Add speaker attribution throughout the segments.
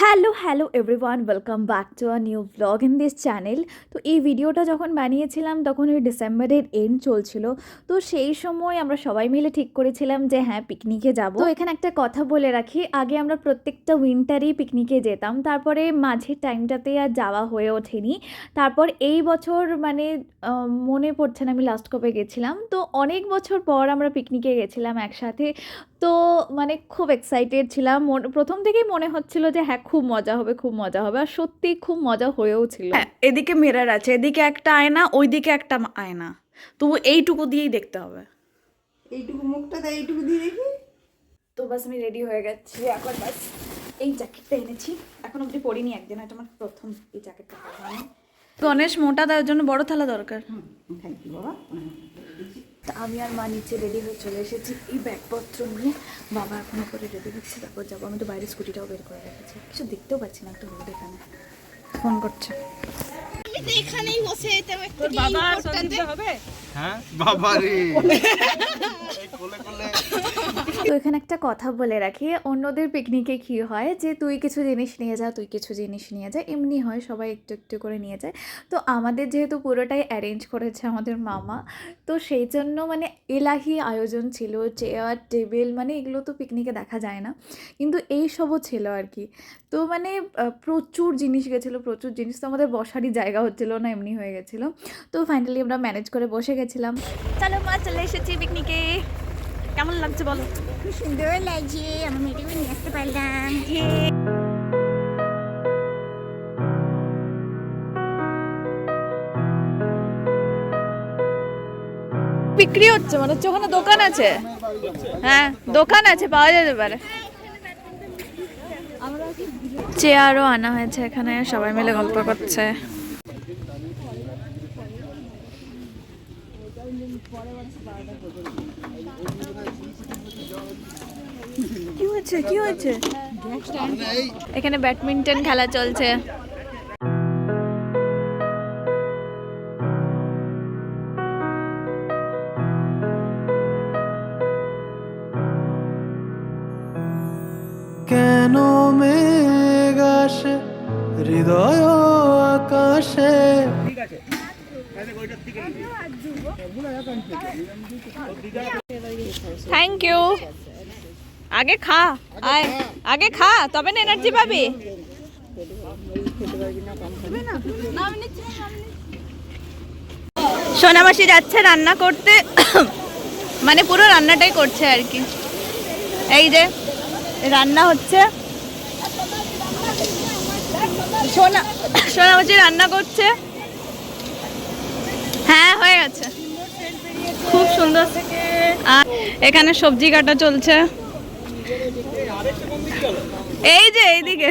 Speaker 1: Hello hello everyone welcome back to a new blog in this channel তো এই ভিডিওটা যখন বানিয়েছিলাম, তখন ওই ডিসেম্বরের এন্ড চলছিল। তো সেই সময় আমরা সবাই মিলে ঠিক করেছিলাম যে হ্যাঁ পিকনিকে যাব। তো এখানে একটা কথা বলে রাখি, আগে আমরা প্রত্যেকটা উইন্টারই পিকনিকে যেতাম। তারপরে মাঝের টাইমটাতে আর যাওয়া হয়ে ওঠেনি। তারপর এই বছর মানে মনে পড়ছে না, আমি লাস্ট কবে গেছিলাম। তো অনেক বছর পর আমরা পিকনিকে গেছিলাম একসাথে। তো মানে খুব এক্সাইটেড ছিলাম। মন- প্রথম থেকেই মনে হচ্ছিল যে হ্যাঁ খুব মজা হবে খুব মজা হবে। আর সত্যি খুব মজা হয়েও ছিল।
Speaker 2: হ্যাঁ এদিকে মিরর আছে এদিকে একটা আয়না ওইদিকে একটা আয়না। তবু এইটুকু দিয়েই দেখতে হবে।
Speaker 3: এইটুকু মুখটা তাই এইটুকু দিয়ে দেখি।
Speaker 2: তো বাস আমি রেডি হয়ে গেছি এখন বাস এই জ্যাকেটটা এনেছি। এখন অব্দি পরিনি একদিন এটা আমার প্রথম এই জ্যাকেটটা গণেশ মোটা দেওয়ার জন্য বড় থালা দরকার।
Speaker 3: থ্যাংক ইউ বাবা।
Speaker 2: তা আমি আর মা নিচে রেডি হয়ে চলে এসেছি। এই ব্যাগপত্র নিয়ে বাবা এখন করে রেডি হচ্ছে তারপর যাব। আমি তো বাইরে স্কুটিটাও বের করে রেখেছি। কিছু দেখতেও পাচ্ছি না একটা হলুদ এখানে। ফোন করছে।
Speaker 4: হ্যাঁ বাবা রে এই কোলে কোলে
Speaker 1: তো এখানে একটা কথা বলে রাখি, অন্যদের পিকনিকে কী হয় যে, তুই কিছু জিনিস নিয়ে যা, তুই কিছু জিনিস নিয়ে যা। এমনি হয়, সবাই একটু একটু করে নিয়ে যায়। তো আমাদের যেহেতু পুরোটাই অ্যারেঞ্জ করেছে আমাদের মামা, তো সেই জন্য মানে এলাহি আয়োজন ছিল চেয়ার টেবিল মানে এগুলো তো পিকনিকে দেখা যায় না। কিন্তু এই সবও ছিল আর কি। তো মানে প্রচুর জিনিস গেছিল, প্রচুর জিনিস তো আমাদের বসারই জায়গা হচ্ছিল না, এমনি হয়ে গেছিল। তো ফাইনালি আমরা ম্যানেজ করে বসে গেছিলাম। চলো মা, চলে এসেছি পিকনিকে কেমন লাগছে বলো?
Speaker 5: খুব সুন্দর লাগছে আমার মেয়েটাকে নিয়ে আসতে পারলাম।
Speaker 2: বিক্রি হচ্ছে মানে হচ্ছে ওখানে দোকান আছে? হ্যাঁ দোকান আছে পাওয়া যেতে পারে। চেয়ারও আনা হয়েছে এখানে সবাই মিলে গল্প করছে। কি হয়েছে? কি হয়েছে? এখানে ব্যাডমিন্টন খেলা চলছে।
Speaker 4: কেন মেঘ আসে? হৃদয় আকাশে?
Speaker 2: থ্যাংক ইউ আগে খা, আয়। আগে খা, তবে না এনার্জি পাবি। সোনামাসি যাচ্ছে রান্না করতে। মানে পুরো রান্নাটাই করছে আর কি। এই যে, রান্না হচ্ছে। সোনা, সোনামাসি রান্না করছে। হ্যাঁ হয়ে গেছে। খুব সুন্দর। আর এখানে সবজি কাটা চলছে। এই যে এইদিকে।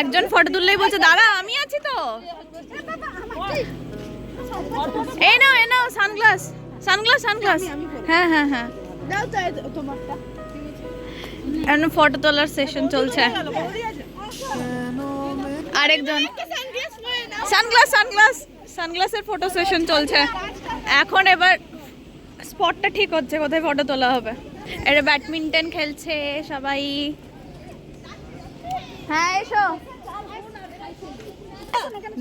Speaker 2: একজন ফটো তুললেই বলছে দাদা আমি আছি তো। এই নাও এই নাও সানগ্লাস সানগ্লাস সানগ্লাস হ্যাঁ হ্যাঁ হ্যাঁ। এখন ফটো তোলার সেশন চলছে। আরেকজন। সানগ্লাস সানগ্লাস সানগ্লাসের ফটো সেশন চলছে। এখন এবার স্পটটা ঠিক হচ্ছে কোথায় ফটো তোলা হবে। এটা ব্যাডমিন্টন খেলছে সবাই। হ্যাঁ এসো।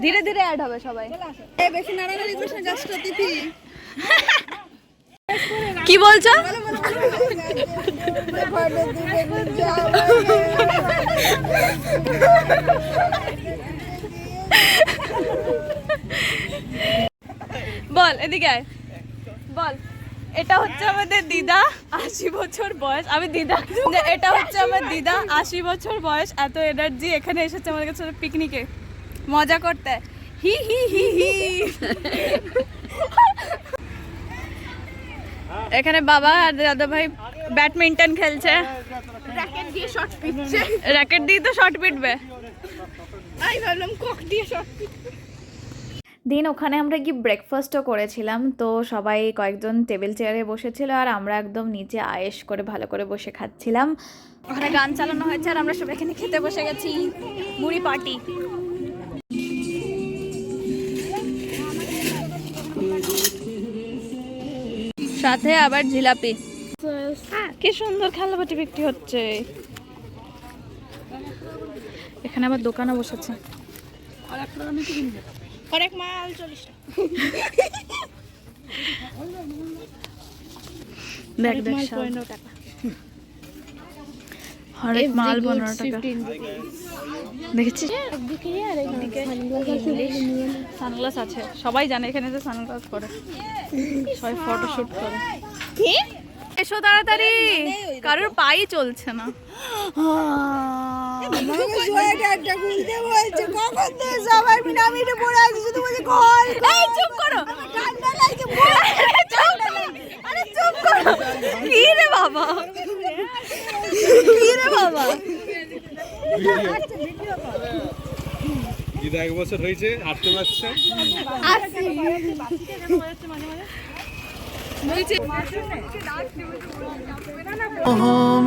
Speaker 2: ধীরে ধীরে অ্যাড হবে সবাই। বেশি নাড়ানাড়ি করছ জাস্ট অতিথি কি বলছো? বল এদিকে আয়। বল। এটা হচ্ছে আমাদের দিদা আশি বছর বয়স। আমি দিদা এটা হচ্ছে আমার দিদা আশি বছর বয়স এত এনার্জি এখানে এসেছে আমাদের কাছে পিকনিকে মজা করতে। হি হি হি হি। এখানে বাবা আর দাদা ভাই ব্যাডমিন্টন খেলছে। র্যাকেট দিয়ে শর্ট পিটছে। র্যাকেট দিয়ে তো শর্ট পিটবে।
Speaker 1: দেন ওখানে আমরা কি ব্রেকফাস্টও করেছিলাম। তো সবাই কয়েকজন টেবিল চেয়ারে বসেছিল আর আমরা একদম নিচে আয়েস করে ভালো করে বসে খাচ্ছিলাম।
Speaker 2: ওখানে গান চালানো হয়েছে আর আমরা সব এখানে খেতে বসে গেছি। মুড়ি পার্টি। সাথে আবার জিলাপি। কি সুন্দর খেলাবাটি বিক্রি হচ্ছে।
Speaker 1: এখানে আবার দোকানও বসেছে।
Speaker 2: অনেক মাল চল্লিশ
Speaker 1: দেখ দেখ সব। হরেক মাল পনেরো টাকা। দেখেছিস? সানগ্লাস আছে। সবাই জানে এখানে যে সানগ্লাস করে সবাই ফটোশুট করে।
Speaker 2: কি?
Speaker 1: এসো তাড়াতাড়ি। কারোর পাই চলছে না। বাবা? বাবা?
Speaker 4: দিদা এক বছর হয়েছে হাঁটতে পারছে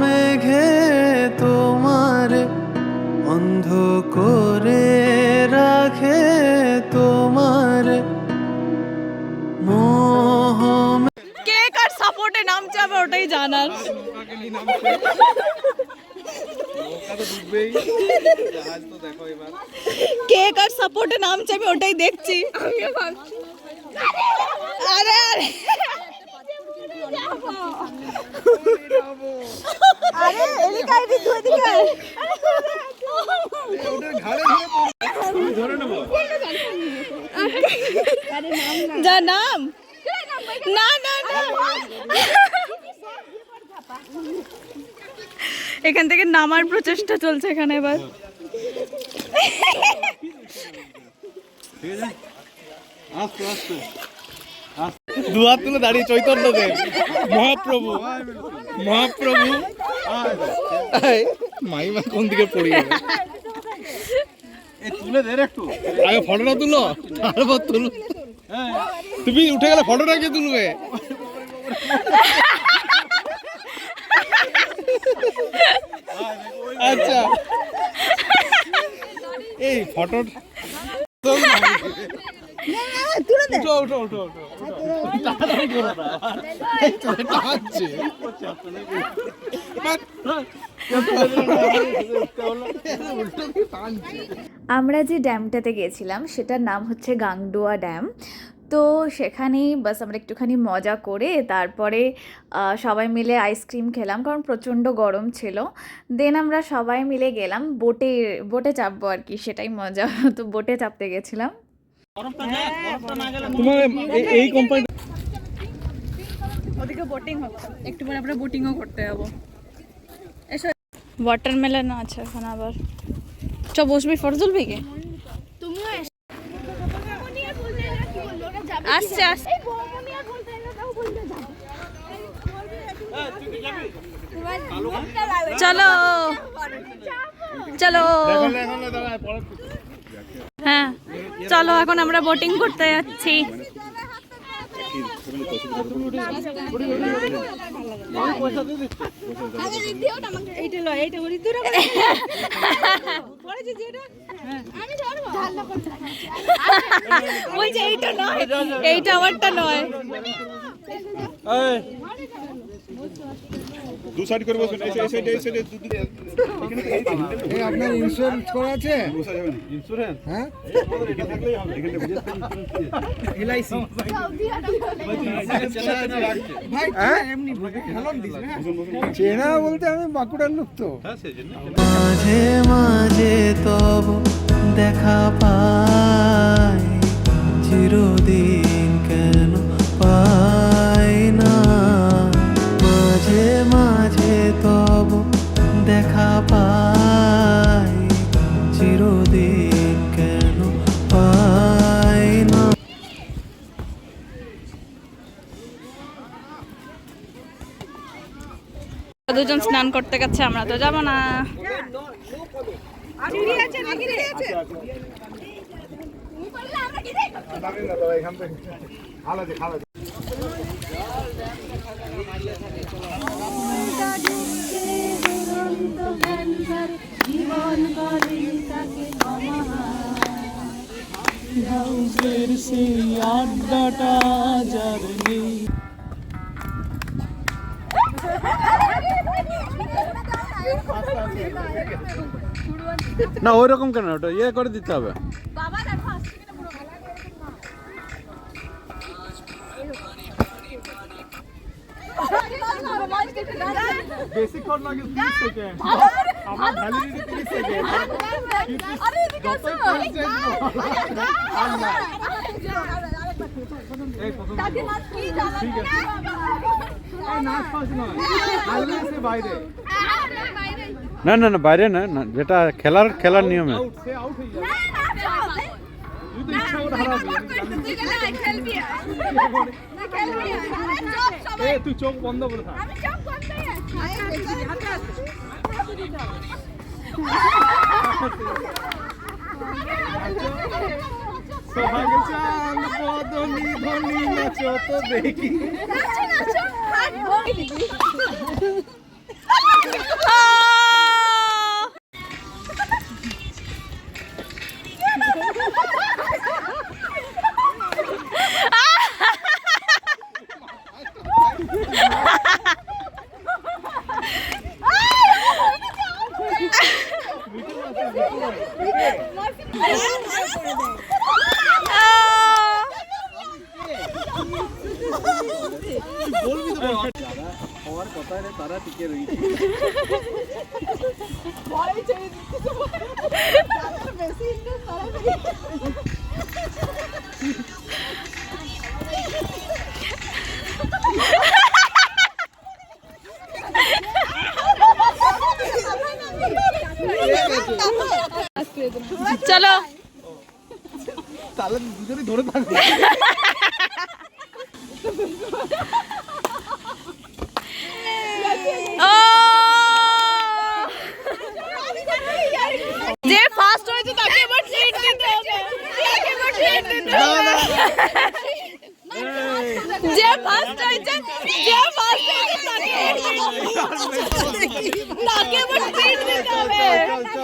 Speaker 6: মেঘে তোমার অন্ধ করে রাখে তোমার
Speaker 2: কে কার সাপোর্টে নাম চাবে ওটাই জানার। কে কার সাপোর্টে নাম চাবে ওটাই দেখছি। আরে আরে। আরে
Speaker 4: নেব
Speaker 2: যা নাম। না না না। এখান থেকে নামার প্রচেষ্টা চলছে এখানে এবার।
Speaker 6: দুহাত তুলে দাঁড়িয়ে চৈতন্য মহাপ্রভু মহাপ্রভু। মাইমা কোন দিকে পড়ি গেল?
Speaker 4: তুলে দে একটু।
Speaker 6: আগে ফটোটা তুলো তারপর তুলো। তুমি উঠে গেলে ফটোটা কে তুলবে? আচ্ছা। এই ফটো উঠো উঠো উঠো উঠো।
Speaker 1: আমরা যে ড্যামটাতে গেছিলাম সেটার নাম হচ্ছে গাংডোয়া ড্যাম। তো সেখানেই বাস আমরা একটুখানি মজা করে তারপরে সবাই মিলে আইসক্রিম খেলাম, কারণ প্রচণ্ড গরম ছিল। দেন আমরা সবাই মিলে গেলাম, বোটে বোটে চাপবো আর কি, সেটাই মজা। তো বোটে চাপতে গেছিলাম।
Speaker 2: ওদিকে বোটিং হচ্ছে একটু পরে আমরা বোটিংও করতে যাব। এসো। ওয়াটারমেলন আছে এখানে আবার। চ বসবি ফটো তুলবি কি? আসছে আসছে। চলো। চলো। হ্যাঁ। চলো এখন আমরা বোটিং করতে যাচ্ছি। এইটা নয় এইটা আমারটা নয়।
Speaker 4: দু সাইড করে বসুন এই সাইড এই সাইড
Speaker 7: আপনার ইন্স্যুরেন্স করা আছে
Speaker 4: ইন্স্যুরেন্স
Speaker 7: হ্যাঁ?
Speaker 4: এখানে থাকলেই হবে এখানে
Speaker 7: এলআইসি ভাই এমনি হেলন দিস না চেনা বলতে আমি বাঁকুড়ার লোক তো।
Speaker 4: হ্যাঁ
Speaker 6: মাঝে মাঝে তব দেখা পাই চিরদিন তব দেখা পাই চিরদিন কেন পাই না?
Speaker 2: দুজন স্নান করতে গেছে আমরা তো যাব না।
Speaker 6: আড্ডাটা যার নেই
Speaker 8: না ওই রকম কেন ওটা ইয়ে করে দিতে হবে
Speaker 2: বাবা দেখো আসছে কিনা পুরো
Speaker 7: বেশিক্ষণ লাগে 30 সেকেন্ড আমার ভ্যালিডিটি 30 সেকেন্ড
Speaker 2: আরে এদিকে আসো
Speaker 8: না না না বাইরে না না যেটা খেলার খেলার নিয়মে
Speaker 7: হয়ে তুই করে চোখ বন্ধ করে সোহাগ চাঁদ বদনি ধনি নাচো তো দেখি। বলবি তো হওয়ার কথা রে তারা টিকে রয়েছে
Speaker 2: চলো
Speaker 7: তাহলে দুজনে ধরে থাকবে
Speaker 2: ও যে ফার্স্ট হয়েছে তাকে এবার ট্রিট দিতে হবে তাকে এবার ট্রিট দিতে হবে যে ফার্স্ট হয়েছে যে ফার্স্ট হয়েছে তাকে তাকে এবার ট্রিট দিতে হবে Treat, treat, treat. এবার ট্রিট দিতে হবে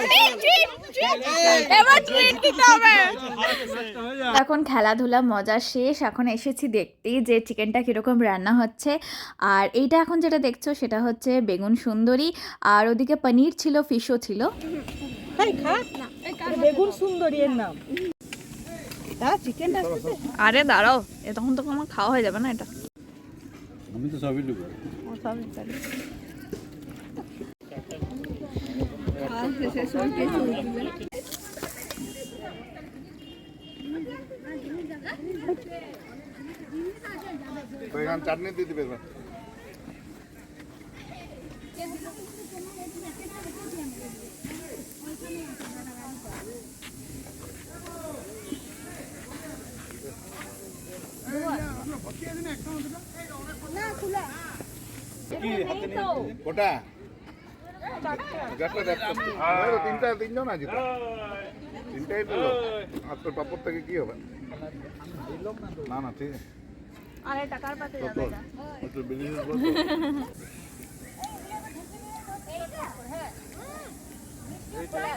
Speaker 1: এখন খেলাধুলা মজা শেষ এখন এসেছি দেখতে যে চিকেনটা কীরকম রান্না হচ্ছে। আর এইটা এখন যেটা দেখছ সেটা হচ্ছে বেগুন সুন্দরী আর ওদিকে পনির ছিল ফিশও ছিল।
Speaker 3: বেগুন সুন্দরী এর নাম। হ্যাঁ
Speaker 2: আরে দাঁড়াও এ তখন তো আমার খাওয়া হয়ে যাবে না এটা।
Speaker 8: আমি তো সবই নেব
Speaker 4: তো এখানে চাটনি দিয়ে দিবে এবার। কোটা চারটা দেখ তিনটা তিনজন আছে তো তিনটাই তো আর তোর পাপড় থেকে কি হবে না না ঠিক আছে
Speaker 2: আরে টাকার পাতে
Speaker 4: তো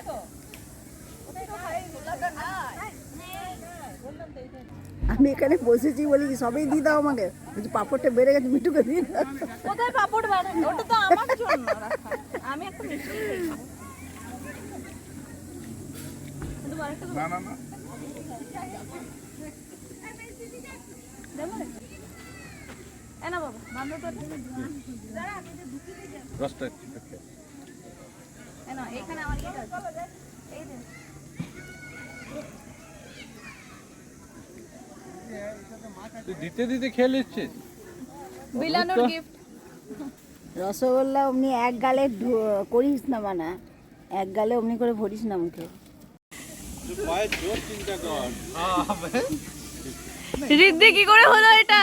Speaker 4: তো।
Speaker 3: আমি এখানে বসেছি বলি কি সবাই দিয়ে দাও আমাকে? বলছি পাপড়টা বেড়ে গেছে মিঠুকে দিয়ে দাও।
Speaker 2: কোথায় পাপড় ওটা তো আমার জন্য আমি একটা মিষ্টি
Speaker 4: না না না।
Speaker 2: এ না বাবা বান্ধব তো
Speaker 8: রসটা
Speaker 2: এখানে আমার। এই যে
Speaker 8: তুই দিতে দিতে খেয়ে নিচ্ছিস
Speaker 2: বিলানোর গিফট
Speaker 3: রসগোল্লা অমনি এক গালে করিস না মানা। এক গালে অমনি করে ভরিস না মুখে।
Speaker 2: রিদ্ধি কি করে হলো এটা?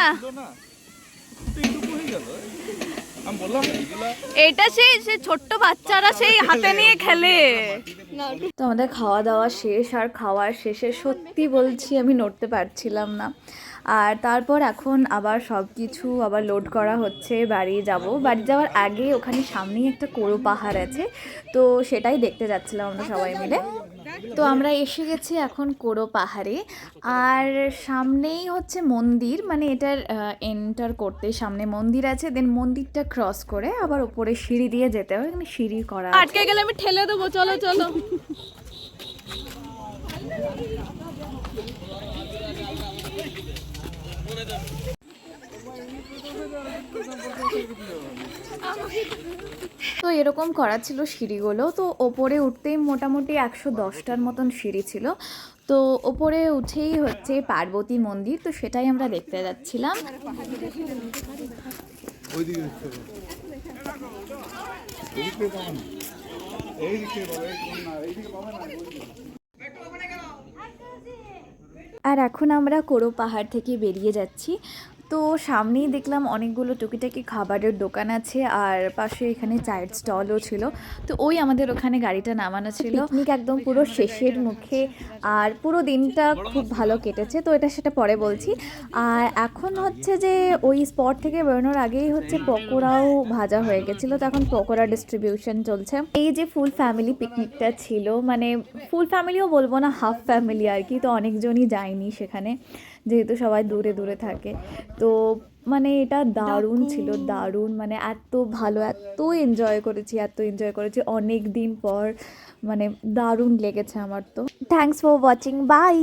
Speaker 7: আমি বললাম এগুলা
Speaker 2: এটা সেই সেই ছোট্ট বাচ্চারা সেই হাতে নিয়ে খেলে।
Speaker 1: তো আমাদের খাওয়া দাওয়া শেষ আর খাওয়ার শেষে সত্যি বলছি আমি নড়তে পারছিলাম না। আর তারপর এখন আবার সব কিছু আবার লোড করা হচ্ছে বাড়ি যাব। বাড়ি যাওয়ার আগে ওখানে সামনেই একটা কোরো পাহাড় আছে, তো সেটাই দেখতে যাচ্ছিলাম আমরা সবাই মিলে। তো আমরা এসে গেছি এখন কোরো পাহাড়ে। আর সামনেই হচ্ছে মন্দির মানে এটার এন্টার করতে সামনে মন্দির আছে দেন মন্দিরটা ক্রস করে আবার উপরে সিঁড়ি দিয়ে যেতে হবে, এখানে সিঁড়ি করা
Speaker 2: আটকে গেলে আমি ঠেলে দেবো, চলো চলো।
Speaker 1: তো এরকম করা ছিল সিঁড়িগুলো। তো ওপরে উঠতেই মোটামুটি একশো দশটার মতন সিঁড়ি ছিল। তো ওপরে উঠেই হচ্ছে পার্বতী মন্দির, তো সেটাই আমরা দেখতে যাচ্ছিলাম। আর এখন আমরা কোরো পাহাড় থেকে বেরিয়ে যাচ্ছি। তো সামনেই দেখলাম অনেকগুলো টুকিটাকি খাবারের দোকান আছে আর পাশে এখানে চায়ের স্টলও ছিল। তো ওই আমাদের ওখানে গাড়িটা নামানো ছিল। পিকনিক একদম পুরো শেষের মুখে আর পুরো দিনটা খুব ভালো কেটেছে। তো এটা সেটা পরে বলছি। আর এখন হচ্ছে যে ওই স্পট থেকে বেরোনোর আগেই হচ্ছে পকোড়াও ভাজা হয়ে গেছিল। তো এখন পকোড়া ডিস্ট্রিবিউশন চলছে। এই যে ফুল ফ্যামিলি পিকনিকটা ছিল মানে ফুল ফ্যামিলিও বলব না হাফ ফ্যামিলি আর কি তো অনেকজনই যায়নি সেখানে। যেহেতু সবাই দূরে দূরে থাকে। তো মানে এটা দারুণ ছিল দারুণ। মানে এত ভালো এত এনজয় করেছি এত এনজয় করেছি। অনেক দিন পর মানে দারুণ লেগেছে আমার তো। Thanks for watching by